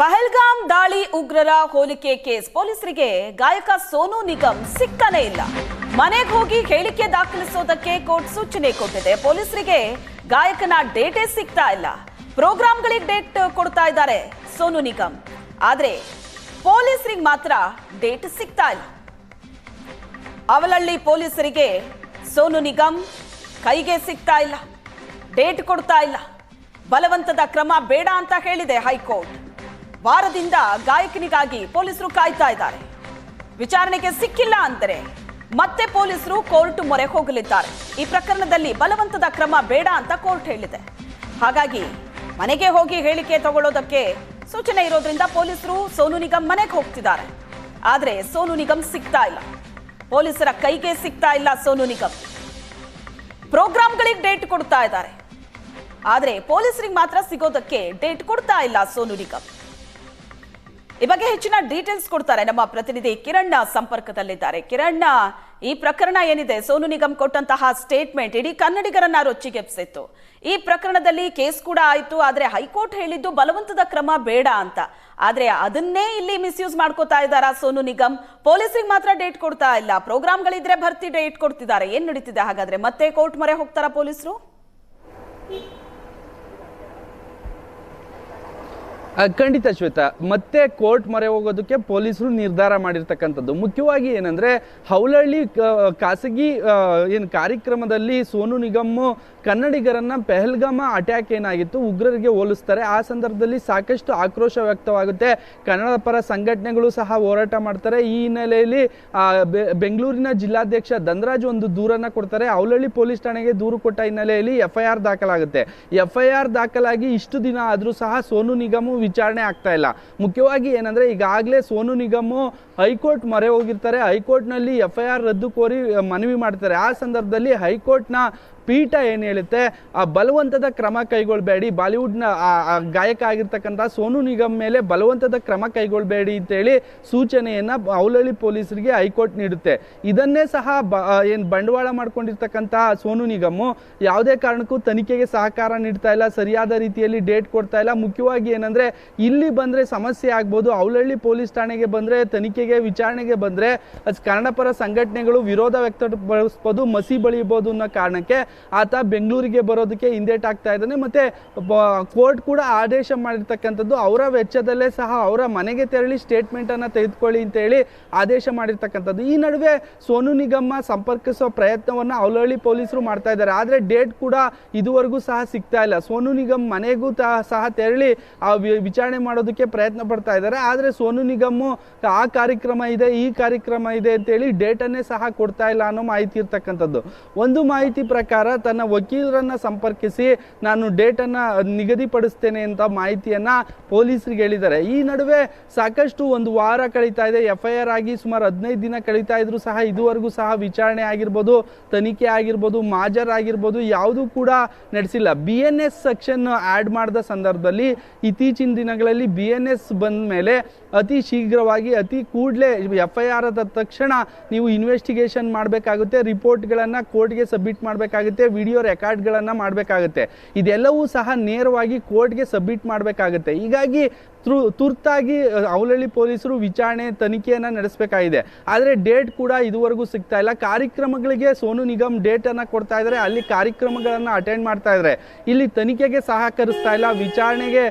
ಪಹಲ್ಗಾಮ್ ದಾಳಿ ಉಗ್ರರ ಹೋಲಿಕೆ ಕೇಸ್. ಪೊಲೀಸರಿಗೆ ಗಾಯಕ ಸೋನು ನಿಗಮ್ ಸಿಕ್ಕನೇ ಇಲ್ಲ. ಮನೆಗೆ ಹೋಗಿ ಹೇಳಿಕೆ ದಾಖಲಿಸೋದಕ್ಕೆ ಕೋರ್ಟ್ ಸೂಚನೆ ಕೊಟ್ಟಿದೆ. ಪೊಲೀಸರಿಗೆ ಗಾಯಕನ ಡೇಟೇ ಸಿಗ್ತಾ ಇಲ್ಲ. ಪ್ರೋಗ್ರಾಮ್ಗಳಿಗೆ ಡೇಟ್ ಕೊಡ್ತಾ ಇದ್ದಾರೆ ಸೋನು ನಿಗಮ್. ಆದ್ರೆ ಪೊಲೀಸರಿಗೆ ಮಾತ್ರ ಡೇಟ್ ಸಿಗ್ತಾ ಇಲ್ಲ. ಅವಲಳ್ಳಿ ಪೊಲೀಸರಿಗೆ ಸೋನು ನಿಗಮ್ ಕೈಗೆ ಸಿಗ್ತಾ ಇಲ್ಲ. ಡೇಟ್ ಕೊಡ್ತಾ ಇಲ್ಲ. ಬಲವಂತದ ಕ್ರಮ ಬೇಡ ಅಂತ ಹೇಳಿದೆ ಹೈಕೋರ್ಟ್. ವಾರದಿಂದ ಗಾಯಕನಿಗಾಗಿ ಪೊಲೀಸರು ಕಾಯ್ತಾ ಇದ್ದಾರೆ. ವಿಚಾರಣೆಗೆ ಸಿಕ್ಕಿಲ್ಲ ಅಂದರೆ ಮತ್ತೆ ಪೊಲೀಸರು ಕೋರ್ಟ್ ಮೊರೆ ಹೋಗಲಿದ್ದಾರೆ. ಈ ಪ್ರಕರಣದಲ್ಲಿ ಬಲವಂತದ ಕ್ರಮ ಬೇಡ ಅಂತ ಕೋರ್ಟ್ ಹೇಳಿದೆ. ಹಾಗಾಗಿ ಮನೆಗೆ ಹೋಗಿ ಹೇಳಿಕೆ ತಗೊಳ್ಳೋದಕ್ಕೆ ಸೂಚನೆ ಇರೋದ್ರಿಂದ ಪೊಲೀಸರು ಸೋನು ನಿಗಮ್ ಮನೆಗೆ ಹೋಗ್ತಿದ್ದಾರೆ. ಆದರೆ ಸೋನು ನಿಗಮ್ ಸಿಗ್ತಾ ಇಲ್ಲ. ಪೊಲೀಸರ ಕೈಗೆ ಸಿಗ್ತಾ ಇಲ್ಲ ಸೋನು ನಿಗಮ್. ಪ್ರೋಗ್ರಾಮ್ಗಳಿಗೆ ಡೇಟ್ ಕೊಡ್ತಾ ಇದ್ದಾರೆ. ಆದರೆ ಪೊಲೀಸರಿಗೆ ಮಾತ್ರ ಸಿಗೋದಕ್ಕೆ ಡೇಟ್ ಕೊಡ್ತಾ ಇಲ್ಲ ಸೋನು ನಿಗಮ್. ಈ ಬಗ್ಗೆ ಹೆಚ್ಚಿನ ಡೀಟೇಲ್ಸ್ ಕೊಡ್ತಾರೆ ನಮ್ಮ ಪ್ರತಿನಿಧಿ ಕಿರಣ್ ಸಂಪರ್ಕದಲ್ಲಿದ್ದಾರೆ. ಕಿರಣ್ ಈ ಪ್ರಕರಣ ಏನಿದೆ? ಸೋನು ನಿಗಮ್ ಕೊಟ್ಟಂತಹ ಸ್ಟೇಟ್ಮೆಂಟ್ ಇಡೀ ಕನ್ನಡಿಗರನ್ನ ರೊಚ್ಚಿಗೆಪ್ಸಿತ್ತು ಈ ಪ್ರಕರಣದಲ್ಲಿ ಕೇಸ್ ಕೂಡ ಆಯ್ತು, ಆದ್ರೆ ಹೈಕೋರ್ಟ್ ಹೇಳಿದ್ದು ಬಲವಂತದ ಕ್ರಮ ಬೇಡ ಅಂತ. ಆದ್ರೆ ಅದನ್ನೇ ಇಲ್ಲಿ ಮಿಸ್ಯೂಸ್ ಮಾಡ್ಕೋತಾ ಇದ್ದಾರಾ ಸೋನು ನಿಗಮ್? ಪೊಲೀಸಿಗೆ ಮಾತ್ರ ಡೇಟ್ ಕೊಡ್ತಾ ಇಲ್ಲ. ಪ್ರೋಗ್ರಾಮ್ಗಳಿದ್ರೆ ಭರ್ತಿ ಡೇಟ್ ಕೊಡ್ತಿದ್ದಾರೆ. ಏನ್ ನಡೀತಿದೆ ಹಾಗಾದ್ರೆ? ಮತ್ತೆ ಕೋರ್ಟ್ ಮೊರೆ ಹೋಗ್ತಾರಾ ಪೊಲೀಸರು? ಖಂಡಿತ ಶ್ವೇತ, ಮತ್ತೆ ಕೋರ್ಟ್ ಮೊರೆ ಹೋಗೋದಕ್ಕೆ ಪೊಲೀಸರು ನಿರ್ಧಾರ ಮಾಡಿರ್ತಕ್ಕಂಥದ್ದು. ಮುಖ್ಯವಾಗಿ ಏನಂದ್ರೆ ಹೌಲಹಳ್ಳಿ ಖಾಸಗಿ ಏನು ಕಾರ್ಯಕ್ರಮದಲ್ಲಿ ಸೋನು ನಿಗಮ್ ಕನ್ನಡಿಗರನ್ನ ಪೆಹಲ್ಗಾಮ ಅಟ್ಯಾಕ್ ಏನಾಗಿತ್ತು, ಉಗ್ರರಿಗೆ ಹೋಲಿಸ್ತಾರೆ. ಆ ಸಂದರ್ಭದಲ್ಲಿ ಸಾಕಷ್ಟು ಆಕ್ರೋಶ ವ್ಯಕ್ತವಾಗುತ್ತೆ. ಕನ್ನಡ ಪರ ಸಂಘಟನೆಗಳು ಸಹ ಹೋರಾಟ ಮಾಡ್ತಾರೆ. ಈ ಹಿನ್ನೆಲೆಯಲ್ಲಿ ಬೆಂಗಳೂರಿನ ಜಿಲ್ಲಾಧ್ಯಕ್ಷ ಧನರಾಜ್ ಒಂದು ದೂರನ್ನ ಕೊಡ್ತಾರೆ. ಹೌಲಹಳ್ಳಿ ಪೊಲೀಸ್ ಠಾಣೆಗೆ ದೂರು ಕೊಟ್ಟ ಹಿನ್ನೆಲೆಯಲ್ಲಿ ಎಫ್ ಐ ಆರ್ ದಾಖಲಾಗುತ್ತೆ. ಎಫ್ ಐ ಆರ್ ದಾಖಲಾಗಿ ಇಷ್ಟು ದಿನ ಆದರೂ ಸಹ ಸೋನು ನಿಗಮ್ ವಿಚಾರಣೆ ಆಗ್ತಾ ಇಲ್ಲ. ಮುಖ್ಯವಾಗಿ ಏನಂದ್ರೆ ಈಗಾಗಲೇ ಸೋನು ನಿಗಮ್ ಹೈಕೋರ್ಟ್ ಮೊರೆ ಹೋಗಿರ್ತಾರೆ. ಹೈಕೋರ್ಟ್ನಲ್ಲಿ ಎಫ್ ಐ ಆರ್ ರದ್ದು ಕೋರಿ ಮನವಿ ಮಾಡ್ತಾರೆ. ಆ ಸಂದರ್ಭದಲ್ಲಿ ಹೈಕೋರ್ಟ್ನ ಪೀಠ ಏನು ಹೇಳುತ್ತೆ, ಆ ಬಲವಂತದ ಕ್ರಮ ಕೈಗೊಳ್ಳಬೇಡಿ ಬಾಲಿವುಡ್ನ ಗಾಯಕ ಆಗಿರ್ತಕ್ಕಂಥ ಸೋನು ನಿಗಮ್ ಮೇಲೆ ಬಲವಂತದ ಕ್ರಮ ಕೈಗೊಳ್ಳಬೇಡಿ ಅಂತೇಳಿ ಸೂಚನೆಯನ್ನು ಅವಲಳ್ಳಿ ಪೊಲೀಸರಿಗೆ ಹೈಕೋರ್ಟ್ ನೀಡುತ್ತೆ. ಇದನ್ನೇ ಸಹ ಬ ಏನು ಬಂಡವಾಳ ಮಾಡ್ಕೊಂಡಿರ್ತಕ್ಕಂಥ ಸೋನು ನಿಗಮ್ ಯಾವುದೇ ಕಾರಣಕ್ಕೂ ತನಿಖೆಗೆ ಸಹಕಾರ ನೀಡ್ತಾ ಇಲ್ಲ, ಸರಿಯಾದ ರೀತಿಯಲ್ಲಿ ಡೇಟ್ ಕೊಡ್ತಾ ಇಲ್ಲ. ಮುಖ್ಯವಾಗಿ ಏನಂದ್ರೆ, ಇಲ್ಲಿ ಬಂದ್ರೆ ಸಮಸ್ಯೆ ಆಗ್ಬೋದು ಅವಲಳ್ಳಿ ಪೊಲೀಸ್ ಠಾಣೆಗೆ ಬಂದ್ರೆ, ತನಿಖೆಗೆ, ವಿಚಾರಣೆಗೆ ಬಂದ್ರೆ ಕನ್ನಡಪರ ಕನ್ನಡ ಪರ ಸಂಘಟನೆಗಳು ವಿರೋಧ ವ್ಯಕ್ತಪಡಿಸ್ಬೋದು, ಮಸಿ ಬಳಿಯಬಹುದು ಅನ್ನೋ ಕಾರಣಕ್ಕೆ ಆತ ಬೆಂಗಳೂರಿಗೆ ಬರೋದಕ್ಕೆ ಹಿಂದೇಟಾಗ್ತಾ ಇದ್ದಾನೆ. ಮತ್ತೆ ಕೋರ್ಟ್ ಕೂಡ ಆದೇಶ ಮಾಡಿರ್ತಕ್ಕಂಥದ್ದು ಅವರ ವೆಚ್ಚದಲ್ಲೇ ಸಹ ಅವರ ಮನೆಗೆ ತೆರಳಿ ಸ್ಟೇಟ್ಮೆಂಟ್ ಅನ್ನ ತೆಗೆದುಕೊಳ್ಳಿ ಅಂತ ಹೇಳಿ ಆದೇಶ ಮಾಡಿರ್ತಕ್ಕಂಥದ್ದು. ಈ ನಡುವೆ ಸೋನು ನಿಗಮ್ಮ ಸಂಪರ್ಕಿಸೋ ಪ್ರಯತ್ನವನ್ನ ಅವಲಹಳ್ಳಿ ಪೊಲೀಸರು ಮಾಡ್ತಾ ಇದ್ದಾರೆ. ಆದ್ರೆ ಡೇಟ್ ಕೂಡ ಇದುವರೆಗೂ ಸಹ ಸಿಗ್ತಾ ಇಲ್ಲ. ಸೋನು ನಿಗಮ್ ಮನೆಗೂ ಸಹ ತೆರಳಿ ಆ ವಿಚಾರಣೆ ಮಾಡೋದಕ್ಕೆ ಪ್ರಯತ್ನ ಪಡ್ತಾ ಇದ್ದಾರೆ. ಆದ್ರೆ ಸೋನು ನಿಗಮ್ ಆ ಕಾರ್ಯಕ್ರಮ ಇದೆ, ಈ ಕಾರ್ಯಕ್ರಮ ಇದೆ ಅಂತೇಳಿ ಹೇಳಿ ಡೇಟನ್ನೇ ಸಹ ಕೊಡ್ತಾ ಇಲ್ಲ ಅನ್ನೋ ಮಾಹಿತಿ ಇರ್ತಕ್ಕಂಥದ್ದು. ಒಂದು ಮಾಹಿತಿ ಪ್ರಕಾರ ತನ್ನ ವಕೀಲರನ್ನ ಸಂಪರ್ಕಿಸಿ ನಾನು ಡೇಟನ್ನು ನಿಗದಿಪಡಿಸ್ತೇನೆ ಅಂತ ಮಾಹಿತಿಯನ್ನು ಪೊಲೀಸರಿಗೆ ಹೇಳಿದ್ದಾರೆ. ಈ ನಡುವೆ ಸಾಕಷ್ಟು ಒಂದು ವಾರ ಕಳೀತಾ ಇದೆ. ಎಫ್ ಐ ಆರ್ ಆಗಿ ಸುಮಾರು ಹದಿನೈದು ದಿನ ಕಳೀತಾ ಇದ್ರು ಸಹ ಇದುವರೆಗೂ ಸಹ ವಿಚಾರಣೆ ಆಗಿರ್ಬೋದು, ತನಿಖೆ ಆಗಿರ್ಬೋದು, ಮಾಜರ್ ಆಗಿರ್ಬೋದು, ಯಾವುದೂ ಕೂಡ ನಡೆಸಿಲ್ಲ. B N S section add ಮಾಡಿದ ಸಂದರ್ಭದಲ್ಲಿ ಇತ್ತೀಚಿನ ದಿನಗಳಲ್ಲಿ ಬಿ ಎನ್ ಎಸ್ ಬಂದ ಮೇಲೆ ಅತಿ ಶೀಘ್ರವಾಗಿ, ಅತಿ ಕೂಡಲೇ ಎಫ್ ಐ ಆರ್ ಆದ ತಕ್ಷಣ ನೀವು ಇನ್ವೆಸ್ಟಿಗೇಷನ್ ಮಾಡಬೇಕಾಗುತ್ತೆ. ರಿಪೋರ್ಟ್ಗಳನ್ನು ಕೋರ್ಟ್ಗೆ ಸಬ್ಮಿಟ್ ಮಾಡಬೇಕಾಗುತ್ತೆ. ವಿಡಿಯೋ ರೆಕಾರ್ಡ್ಗಳನ್ನು ಮಾಡಬೇಕಾಗುತ್ತೆ. ಇದೆಲ್ಲವೂ ಸಹ ನೇರವಾಗಿ ಕೋರ್ಟ್ಗೆ ಸಬ್ಮಿಟ್ ಮಾಡಬೇಕಾಗುತ್ತೆ. ಹೀಗಾಗಿ ತುರ್ತಾಗಿ ಅವಲಳ್ಳಿ ಪೊಲೀಸರು ವಿಚಾರಣೆ ತನಿಖೆಯನ್ನು ನಡೆಸಬೇಕಾಗಿದೆ. ಆದರೆ ಡೇಟ್ ಕೂಡ ಇದುವರೆಗೂ ಸಿಗ್ತಾ ಇಲ್ಲ. ಕಾರ್ಯಕ್ರಮಗಳಿಗೆ ಸೋನು ನಿಗಮ್ ಡೇಟನ್ನು ಕೊಡ್ತಾ ಇದ್ದಾರೆ ಅಲ್ಲಿ ಕಾರ್ಯಕ್ರಮಗಳನ್ನು ಅಟೆಂಡ್ ಮಾಡ್ತಾ ಇದ್ದಾರೆ ಇಲ್ಲಿ ತನಿಖೆಗೆ ಸಹಕರಿಸ್ತಾ ಇಲ್ಲ. ವಿಚಾರಣೆಗೆ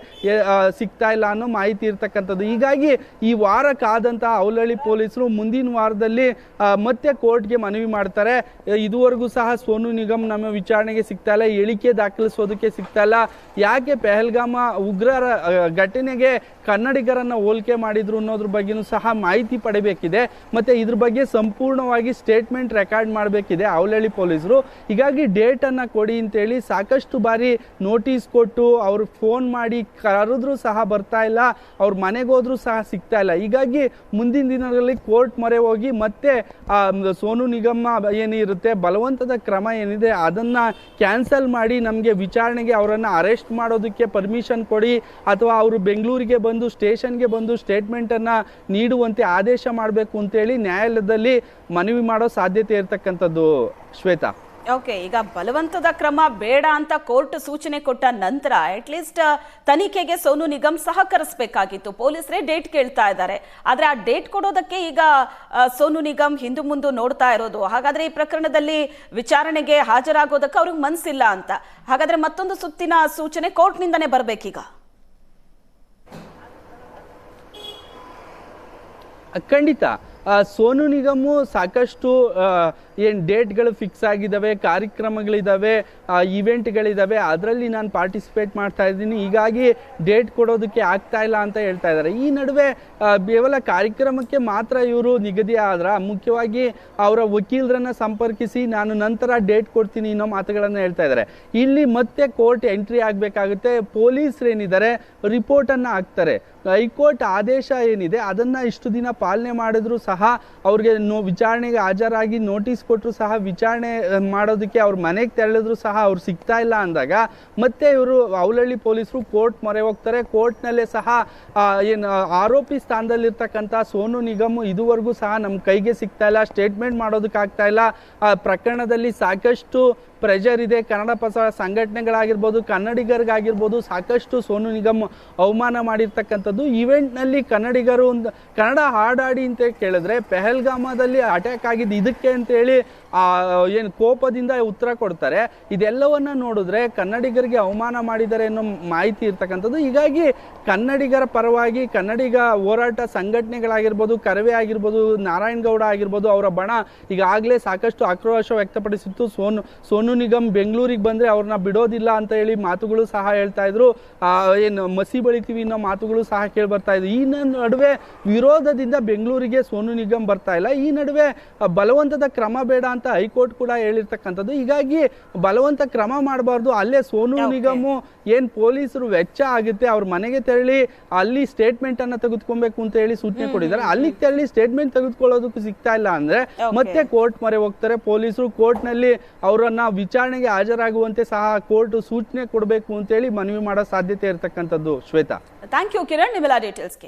ಸಿಗ್ತಾ ಇಲ್ಲ ಅನ್ನೋ ಮಾಹಿತಿ ಇರ್ತಕ್ಕಂಥದ್ದು. ಹೀಗಾಗಿ ಈ ವಾರ ಕಾದಂತಹ ಅವಲಹಳ್ಳಿ ಪೊಲೀಸರು ಮುಂದಿನ ವಾರದಲ್ಲಿ ಮತ್ತೆ ಕೋರ್ಟ್ಗೆ ಮನವಿ ಮಾಡ್ತಾರೆ. ಇದುವರೆಗೂ ಸಹ ಸೋನು ನಿಗಮ್ ನಮ್ಮ ವಿಚಾರಣೆಗೆ ಸಿಗ್ತಾ ಇಲ್ಲ. ಹೇಳಿಕೆ ದಾಖಲಿಸೋದಕ್ಕೆ ಸಿಗ್ತಾ ಇಲ್ಲ. ಯಾಕೆ ಪೆಹಲ್ಗಾಮ ಉಗ್ರರ ಘಟನೆಗೆ ಕನ್ನಡಿಗರನ್ನ ಹೋಲಿಕೆ ಮಾಡಿದ್ರು ಅನ್ನೋದ್ರ ಬಗ್ಗೆನೂ ಸಹ ಮಾಹಿತಿ ಪಡಿಬೇಕಿದೆ. ಮತ್ತೆ ಇದ್ರ ಬಗ್ಗೆ ಸಂಪೂರ್ಣವಾಗಿ ಸ್ಟೇಟ್ಮೆಂಟ್ ರೆಕಾರ್ಡ್ ಮಾಡಬೇಕಿದೆ ಅವಲಹಳ್ಳಿ ಪೊಲೀಸರು. ಹೀಗಾಗಿ ಡೇಟ್ ಅನ್ನ ಕೊಡಿ ಅಂತೇಳಿ ಸಾಕಷ್ಟು ಬಾರಿ ನೋಟಿಸ್ ಕೊಟ್ಟು ಅವ್ರು ಫೋನ್ ಮಾಡಿ ಕರೆದ್ರು ಸಹ ಬರ್ತಾ ಇಲ್ಲ, ಅವ್ರ ಮನೆಗೆ ಹೋದ್ರು ಸಹ ಸಿಗ್ತಾ ಇಲ್ಲ. ಹೀಗಾಗಿ ಮುಂದಿನ ದಿನಗಳಲ್ಲಿ ಕೋರ್ಟ್ ಮೊರೆ ಹೋಗಿ ಮತ್ತೆ ಸೋನು ನಿಗಮ ಏನಿರುತ್ತೆ ಬಲವಂತದ ಕ್ರಮ ಏನಿದೆ ಅದನ್ನ ಕ್ಯಾನ್ಸಲ್ ಮಾಡಿ ನಮಗೆ ವಿಚಾರಣೆಗೆ ಅವರನ್ನು ಅರೆಸ್ಟ್ ಮಾಡೋದಕ್ಕೆ ಪರ್ಮಿಷನ್ ಕೊಡಿ, ಅಥವಾ ಅವರು ಬೆಂಗಳೂರಿಗೆ ಬಂದು ಸ್ಟೇಷನ್ಗೆ ಬಂದು ಸ್ಟೇಟ್ಮೆಂಟನ್ನು ನೀಡುವಂತೆ ಆದೇಶ ಮಾಡಬೇಕು ಅಂತೇಳಿ ನ್ಯಾಯಾಲಯದಲ್ಲಿ ಮನವಿ ಮಾಡೋ ಸಾಧ್ಯತೆ ಇರತಕ್ಕಂಥದ್ದು. ಶ್ವೇತಾ. ಓಕೆ ಈಗ ಬಲವಂತದ ಕ್ರಮ ಬೇಡ ಅಂತ ಕೋರ್ಟ್ ಸೂಚನೆ ಕೊಟ್ಟ ನಂತರ ಅಟ್ಲೀಸ್ಟ್ ತನಿಖೆಗೆ ಸೋನು ನಿಗಮ್ ಸಹಕರಿಸಬೇಕಾಗಿತ್ತು. ಪೊಲೀಸರೇ ಡೇಟ್ ಕೇಳ್ತಾ ಇದ್ದಾರೆ. ಆದರೆ ಆ ಡೇಟ್ ಕೊಡೋದಕ್ಕೆ ಈಗ ಸೋನು ನಿಗಮ್ ಹಿಂದೆ ಮುಂದೆ ನೋಡ್ತಾ ಇರೋದು. ಹಾಗಾದರೆ ಈ ಪ್ರಕರಣದಲ್ಲಿ ವಿಚಾರಣೆಗೆ ಹಾಜರಾಗೋದಕ್ಕೆ ಅವ್ರಿಗೆ ಮನಸ್ಸಿಲ್ಲ ಅಂತ. ಹಾಗಾದರೆ ಮತ್ತೊಂದು ಸುತ್ತಿನ ಸೂಚನೆ ಕೋರ್ಟ್ನಿಂದನೇ ಬರ್ಬೇಕೀಗ? ಖಂಡಿತ. ಸೋನು ನಿಗಮು ಸಾಕಷ್ಟು ಏನು ಡೇಟ್ಗಳು ಫಿಕ್ಸ್ ಆಗಿದ್ದಾವೆ ಕಾರ್ಯಕ್ರಮಗಳಿದ್ದಾವೆ ಈವೆಂಟ್ಗಳಿದ್ದಾವೆ ಅದರಲ್ಲಿ ನಾನು ಪಾರ್ಟಿಸಿಪೇಟ್ ಮಾಡ್ತಾ ಇದ್ದೀನಿ. ಹೀಗಾಗಿ ಡೇಟ್ ಕೊಡೋದಕ್ಕೆ ಆಗ್ತಾ ಇಲ್ಲ ಅಂತ ಹೇಳ್ತಾ ಇದ್ದಾರೆ. ಈ ನಡುವೆ ಕೇವಲ ಕಾರ್ಯಕ್ರಮಕ್ಕೆ ಮಾತ್ರ ಇವರು ನಿಗದಿ ಆದ್ರೆ ಮುಖ್ಯವಾಗಿ ಅವರ ವಕೀಲರನ್ನ ಸಂಪರ್ಕಿಸಿ ನಾನು ನಂತರ ಡೇಟ್ ಕೊಡ್ತೀನಿ ಅನ್ನೋ ಮಾತುಗಳನ್ನು ಹೇಳ್ತಾ ಇದ್ದಾರೆ. ಇಲ್ಲಿ ಮತ್ತೆ ಕೋರ್ಟ್ ಎಂಟ್ರಿ ಆಗಬೇಕಾಗುತ್ತೆ. ಪೊಲೀಸರು ಏನಿದ್ದಾರೆ, ರಿಪೋರ್ಟನ್ನು ಹಾಕ್ತಾರೆ. ಹೈಕೋರ್ಟ್ ಆದೇಶ ಏನಿದೆ, ಅದನ್ನು ಇಷ್ಟು ದಿನ ಪಾಲನೆ ಮಾಡಿದ್ರು ಸಹ ಅವ್ರಿಗೆ ನೋ ವಿಚಾರಣೆಗೆ ಹಾಜರಾಗಿ ನೋಟಿಸ್ ಕೊಟ್ಟರು ಸಹ ವಿಚಾರಣೆ ಮಾಡೋದಕ್ಕೆ ಅವ್ರ ಮನೆಗೆ ತೆರಳಿದ್ರು ಸಹ ಅವ್ರು ಸಿಗ್ತಾ ಇಲ್ಲ ಅಂದಾಗ ಮತ್ತೆ ಇವರು ಅವಲಹಳ್ಳಿ ಪೊಲೀಸರು ಕೋರ್ಟ್ ಮೊರೆ ಹೋಗ್ತಾರೆ. ಕೋರ್ಟ್ನಲ್ಲೇ ಸಹ ಏನು ಆರೋಪಿ ಸ್ಥಾನದಲ್ಲಿರ್ತಕ್ಕಂಥ ಸೋನು ನಿಗಮ್ ಇದುವರೆಗೂ ಸಹ ನಮ್ಮ ಕೈಗೆ ಸಿಗ್ತಾ ಇಲ್ಲ. ಸ್ಟೇಟ್ಮೆಂಟ್ ಮಾಡೋದಕ್ಕಾಗ್ತಾ ಇಲ್ಲ. ಪ್ರಕರಣದಲ್ಲಿ ಸಾಕಷ್ಟು ಪ್ರೆಷರ್ ಇದೆ. ಕನ್ನಡ ಪಸ ಸಂಘಟನೆಗಳಾಗಿರ್ಬೋದು, ಕನ್ನಡಿಗರಿಗಾಗಿರ್ಬೋದು ಸಾಕಷ್ಟು ಸೋನು ನಿಗಮ್ ಅವಮಾನ ಮಾಡಿರ್ತಕ್ಕಂಥದ್ದು. ಈವೆಂಟ್ನಲ್ಲಿ ಕನ್ನಡಿಗರು ಒಂದು, ಕನ್ನಡ ಹಾಡಾಡಿ ಅಂತ ಕೇಳಿದ್ರೆ ಪೆಹಲ್ಗಾಮದಲ್ಲಿ ಅಟ್ಯಾಕ್ ಆಗಿದ್ದು ಇದಕ್ಕೆ ಅಂತೇಳಿ ಆ, ಏನು ಕೋಪದಿಂದ ಉತ್ತರ ಕೊಡ್ತಾರೆ. ಇದೆಲ್ಲವನ್ನ ನೋಡಿದ್ರೆ ಕನ್ನಡಿಗರಿಗೆ ಅವಮಾನ ಮಾಡಿದ್ದಾರೆ ಅನ್ನೋ ಮಾಹಿತಿ ಇರ್ತಕ್ಕಂಥದ್ದು. ಹೀಗಾಗಿ ಕನ್ನಡಿಗರ ಪರವಾಗಿ ಕನ್ನಡಿಗ ಹೋರಾಟ ಸಂಘಟನೆಗಳಾಗಿರ್ಬೋದು, ಕರವೇ ಆಗಿರ್ಬೋದು ನಾರಾಯಣಗೌಡ ಆಗಿರ್ಬೋದು, ಅವರ ಬಣ ಈಗಾಗಲೇ ಸಾಕಷ್ಟು ಆಕ್ರೋಶ ವ್ಯಕ್ತಪಡಿಸಿತ್ತು. ಸೋನು ಸೋನು ನಿಗಮ್ ಬೆಂಗಳೂರಿಗೆ ಬಂದರೆ ಅವ್ರನ್ನ ಬಿಡೋದಿಲ್ಲ ಅಂತ ಹೇಳಿ ಮಾತುಗಳು ಸಹ ಹೇಳ್ತಾ ಇದ್ರು. ಏನು ಮಸಿ ಬಳಿತೀವಿ ಅನ್ನೋ ಮಾತುಗಳು ಸಹ ಕೇಳಿ ಬರ್ತಾ ಇದ್ರು. ಈ ನಡುವೆ ವಿರೋಧದಿಂದ ಬೆಂಗಳೂರಿಗೆ ಸೋನು ನಿಗಮ್ ಬರ್ತಾ ಇಲ್ಲ. ಈ ನಡುವೆ ಬಲವಂತದ ಕ್ರಮ ಬೇಡ ಅಂತ ಹೈಕೋರ್ಟ್ ಕೂಡ ಹೇಳಿರ್ತಕ್ಕಂಥದ್ದು. ಹೀಗಾಗಿ ಬಲವಂತ ಕ್ರಮ ಮಾಡಬಾರ್ದು. ಅಲ್ಲೇ ಸೋನು ನಿಗಮ ನಿಗಮ್ ಏನ್ ಪೊಲೀಸರು ವೆಚ್ಚ ಆಗುತ್ತೆ ಅವ್ರ ಮನೆಗೆ ತೆರಳಿ ಅಲ್ಲಿ ಸ್ಟೇಟ್ಮೆಂಟ್ ಅನ್ನ ತೆಗೆದುಕೊಬೇಕು ಅಂತ ಹೇಳಿ ಸೂಚನೆ ಕೊಟ್ಟಿದ್ದಾರೆ. ಅಲ್ಲಿಗೆ ತೆರಳಿ ಸ್ಟೇಟ್ಮೆಂಟ್ ತೆಗೆದುಕೊಳ್ಳೋದಕ್ಕೂ ಸಿಗ್ತಾ ಇಲ್ಲ ಅಂದ್ರೆ ಮತ್ತೆ ಕೋರ್ಟ್ ಮೊರೆ ಹೋಗ್ತಾರೆ. ಪೊಲೀಸರು ಕೋರ್ಟ್ನಲ್ಲಿ ಅವರನ್ನ ವಿಚಾರಣೆಗೆ ಹಾಜರಾಗುವಂತೆ ಸಹ ಕೋರ್ಟ್ ಸೂಚನೆ ಕೊಡಬೇಕು ಅಂತ ಹೇಳಿ ಮನವಿ ಮಾಡೋ ಸಾಧ್ಯತೆ ಇರತಕ್ಕಂಥದ್ದು. ಶ್ವೇತಾ. ಥ್ಯಾಂಕ್ ಯು ಕಿರಣ್ ನಿಮ್ಮೆಲ್ಲ ಡೀಟೇಲ್ಸ್ಗೆ